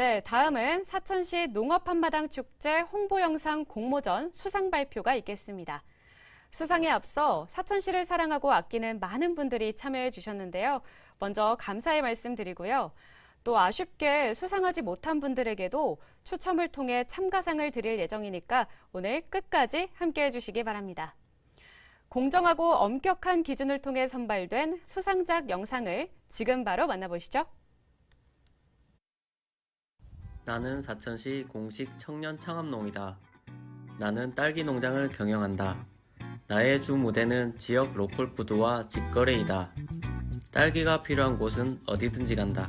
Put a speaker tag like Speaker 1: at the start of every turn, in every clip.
Speaker 1: 네, 다음은 사천시 농업 한마당 축제 홍보 영상 공모전 수상 발표가 있겠습니다. 수상에 앞서 사천시를 사랑하고 아끼는 많은 분들이 참여해 주셨는데요. 먼저 감사의 말씀 드리고요. 또 아쉽게 수상하지 못한 분들에게도 추첨을 통해 참가상을 드릴 예정이니까 오늘 끝까지 함께 해주시기 바랍니다. 공정하고 엄격한 기준을 통해 선발된 수상작 영상을 지금 바로 만나보시죠.
Speaker 2: 나는 사천시 공식 청년 창업농이다. 나는 딸기 농장을 경영한다. 나의 주 무대는 지역 로컬 푸드와 직거래이다. 딸기가 필요한 곳은 어디든지 간다.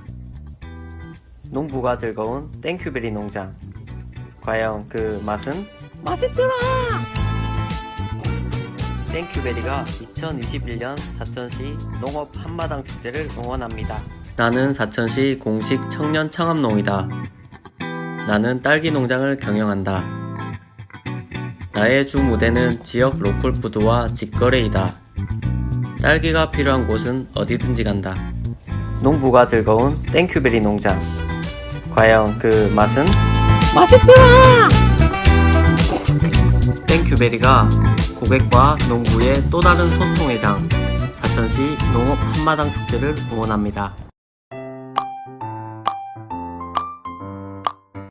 Speaker 2: 농부가 즐거운 땡큐베리 농장. 과연 그 맛은?
Speaker 3: 맛있더라.
Speaker 2: 땡큐베리가 2021년 사천시 농업 한마당 축제를 응원합니다. 나는 사천시 공식 청년 창업농이다. 나는 딸기 농장을 경영한다. 나의 주 무대는 지역 로컬 푸드와 직거래이다. 딸기가 필요한 곳은 어디든지 간다. 농부가 즐거운 땡큐베리 농장. 과연 그 맛은?
Speaker 3: 맛있더라.
Speaker 2: 땡큐베리가 고객과 농부의 또 다른 소통의 장, 사천시 농업 한마당 축제를 응원합니다.